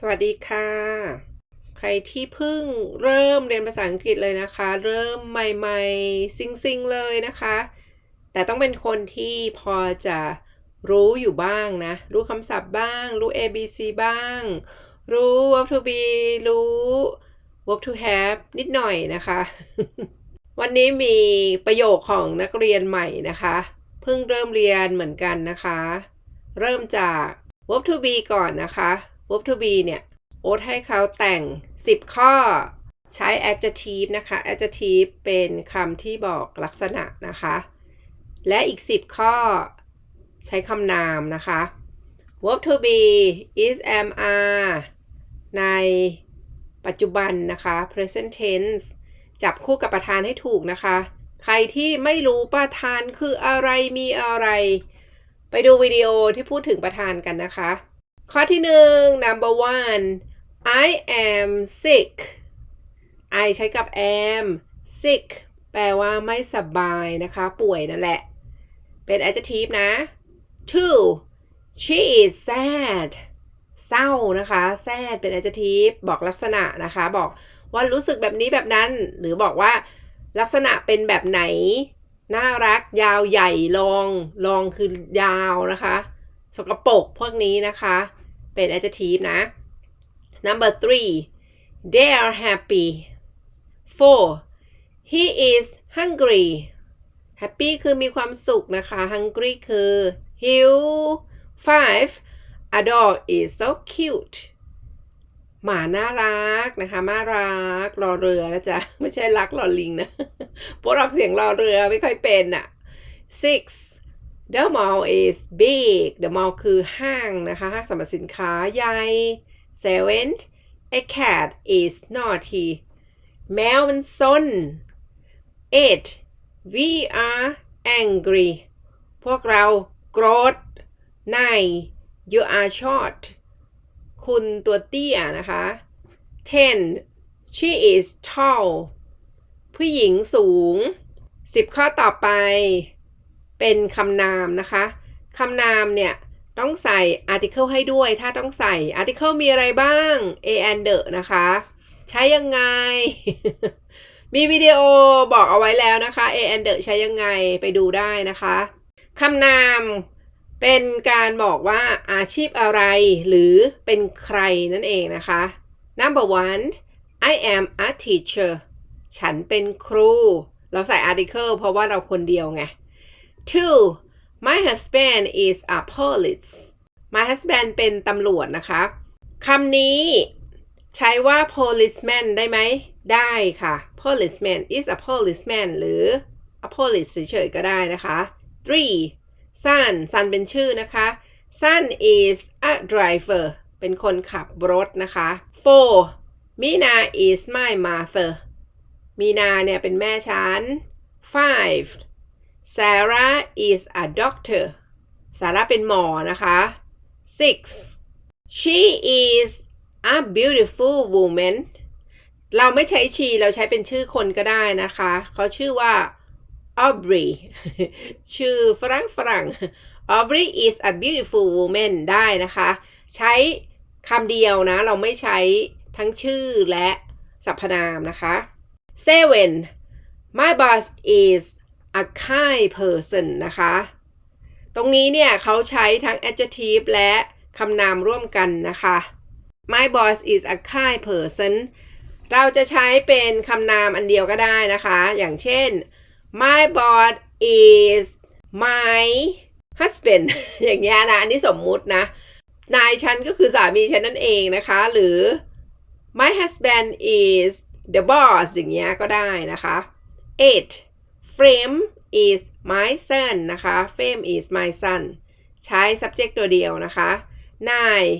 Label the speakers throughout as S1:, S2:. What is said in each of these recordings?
S1: สวัสดีค่ะ ใครที่เพิ่งเริ่มเรียนภาษาอังกฤษเลยนะคะ เริ่มใหม่ๆ ซิงๆ เลยนะคะ แต่ต้องเป็นคนที่พอจะรู้อยู่บ้างนะ รู้คำศัพท์บ้าง รู้ A B C บ้าง รู้ verb to be รู้ verb to have นิดหน่อยนะคะ วันนี้มีประโยคของนักเรียนใหม่นะคะ เพิ่งเริ่มเรียนเหมือนกันนะคะ เริ่มจาก verb to be ก่อนนะคะ verb to be เนี่ยโอ๊ตให้เขาแต่ง 10 ข้อใช้ adjective นะคะ adjective เป็นคำที่บอกลักษณะนะคะ และอีก 10 ข้อใช้คำนามนะคะ verb to be is am are ในปัจจุบันนะคะ present tense จับคู่กับประธานให้ถูกนะคะ ใครที่ไม่รู้ประธานคืออะไรมีอะไร ไปดูวิดีโอที่พูดถึงประธานกันนะคะ ข้อที่หนึ่ง number one I am sick I ใช้กับ am sick แปลว่าไม่สบายนะคะ ป่วยนั่นแหละ เป็น adjective นะ two she is sad เศร้านะคะ sad เป็น adjective บอกลักษณะนะคะ บอกว่ารู้สึกแบบนี้แบบนั้น หรือบอกว่าลักษณะเป็นแบบไหน น่ารัก ยาวใหญ่ลอง ลองคือยาวนะคะ สกปรกพวกนี้นะคะ เป็น adjective นะ number three they are happy four he is hungry happy คือมีความสุขนะคะ hungry คือ หิว five a dog is so cute หมาน่ารักนะคะน่ารักรอเรือนะจ๊ะ ไม่ใช่รักรอลิงนะพวกเราเสียงรอเรือไม่ค่อยเป็นอะ six the mall is big the mall คือห้างนะคะ ห้างสรรพสินค้าใหญ่ seven a cat is naughty แมวมันซน eight we are angry พวกเราโกรธ nine you are short คุณตัวเตี้ยนะคะ ten she is tall ผู้หญิงสูง 10 ข้อต่อไป เป็นคำนามนะคะคำนามเนี่ยต้องใส่ article ให้ด้วย ถ้าต้องใส่ article มีอะไรบ้าง a and the นะคะ ใช้ยังไง มีวิดีโอบอกเอาไว้แล้วนะคะ a and the ใช้ยังไงไปดูได้นะคะคำนามเป็นการบอกว่าอาชีพอะไร หรือเป็นใครนั่นเองนะคะ number one I am a teacher ฉันเป็นครู เราใส่ article เพราะว่าเราคนเดียวไง two my husband is a police my husband เป็นตำรวจนะคะคำนี้ใช้ว่า policeman ได้ไหม ได้ค่ะ policeman is a policeman หรือ a police เฉยๆก็ได้นะคะ three son son เป็นชื่อนะคะ son is a driver เป็นคนขับรถนะคะ four Mina is my mother มีนาเนี่ยเป็นแม่ฉัน five Sarah is a doctor ซาร่าเป็นหมอนะคะ six she is a beautiful woman เราไม่ใช้ she เราใช้เป็นชื่อคนก็ได้นะคะ เขาชื่อว่า Aubrey ชื่อฝรั่งฝรั่ง Aubrey is a beautiful woman ได้นะคะ ใช้คำเดียวนะ เราไม่ใช้ทั้งชื่อและสรรพนามนะคะ seven my boss is a kind person นะคะ ตรงนี้เนี่ยเขาใช้ทั้ง adjective และคำนามร่วมกันนะคะ my boss is a kind person เราจะใช้เป็นคำนามอันเดียวก็ได้นะคะ อย่างเช่น my boss is my husband อย่างเงี้ยนะ อันนี้สมมุตินะ นายฉันก็คือสามีฉันนั่นเองนะคะ หรือ my husband is the boss อย่างเงี้ยก็ได้นะคะ eight frame is my son นะคะ frame is my son ใช้ subject ตัวเดียวนะคะ nine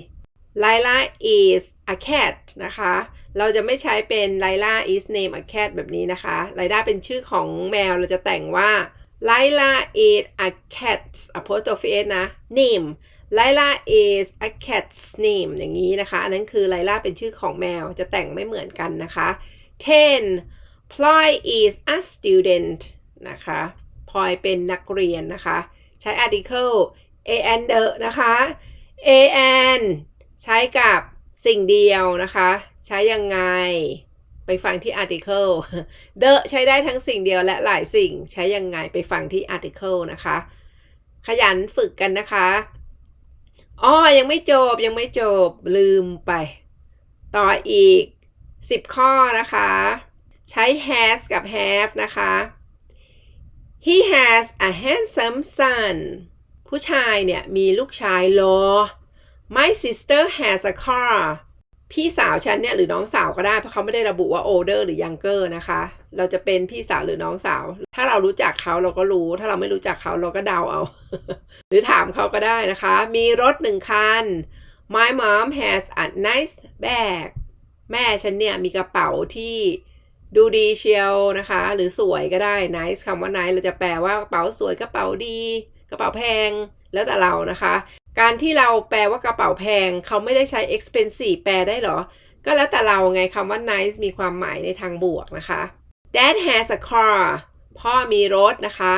S1: Lila is a cat นะคะ เราจะไม่ใช้เป็น Lila is name a cat แบบนี้นะคะ Lila เป็นชื่อของแมว เราจะแต่งว่า Lila is a cat apostrophe s นะ name Lila is a cat's name อย่างนี้นะคะ อันนั้นคือ Lila เป็นชื่อของแมว จะแต่งไม่เหมือนกันนะคะ ten Ploy is a student นะคะพลอยเป็นนักเรียนนะคะ ใช้ article a and the นะคะ a and ใช้กับสิ่งเดียวนะคะ ใช้ยังไงไปฟังที่ article the ใช้ได้ทั้งสิ่งเดียวและหลายสิ่งใช้ยังไงไปฟังที่ article นะคะ ขยันฝึกกันนะคะอ้อยังไม่จบยังไม่จบลืมไป ต่ออีก 10 ข้อนะคะ ใช้ has กับ have นะคะ he has a handsome son ผู้ชายเนี่ยมีลูกชายรอ my sister has a car พี่สาวฉันเนี่ยหรือน้องสาวก็ได้เพราะเขาไม่ได้ระบุว่า older หรือ younger นะคะ เราจะเป็นพี่สาวหรือน้องสาว ถ้าเรารู้จักเขาเราก็รู้ ถ้าเราไม่รู้จักเขาเราก็เดาเอา หรือถามเขาก็ได้นะคะ มีรถหนึ่งคัน my mom has a nice bag แม่ฉันเนี่ยมีกระเป๋าที่ ดูดีเชียวนะคะ หรือสวยก็ได้ nice คำว่า nice เราจะแปลว่ากระเป๋าสวยกระเป๋าดี กระเป๋าแพงแล้วแต่เรานะคะ การที่เราแปลว่ากระเป๋าแพง เขาไม่ได้ใช้ expensive แปลได้หรอ ก็แล้วแต่เราไงคำว่า nice มีความหมายในทางบวกนะคะ Dad has a car พ่อมีรถนะคะ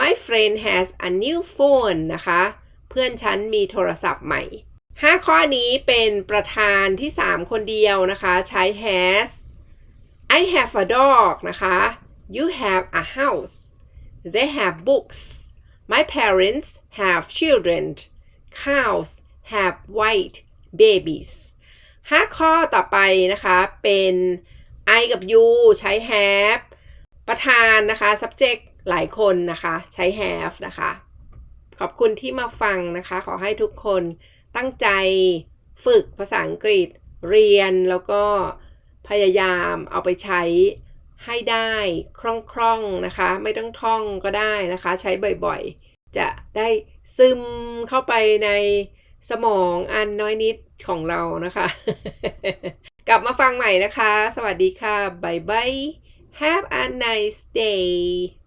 S1: My friend has a new phone นะคะ เพื่อนฉันมีโทรศัพท์ใหม่ 5 ข้อนี้เป็นประธานที่ 3 คนเดียวนะคะ ใช้ has I have a dog นะคะ You have a house They have books My parents have children Cows have white babies 5ข้อต่อไปนะคะ เป็น I กับ you ใช้ have ประธานนะคะ subject หลายคนนะคะใช้ have นะคะ ขอบคุณที่มาฟังนะคะ ขอให้ทุกคนตั้งใจฝึกภาษาอังกฤษเรียนแล้วก็ พยายามเอาไปใช้ให้ได้คล่องๆนะคะ ไม่ต้องท่องก็ได้นะคะ ใช้บ่อยๆ จะได้ซึมเข้าไปในสมองอันน้อยนิดของเรานะคะ กลับมาฟังใหม่นะคะ สวัสดีค่ะ บ๊ายบาย Have a nice day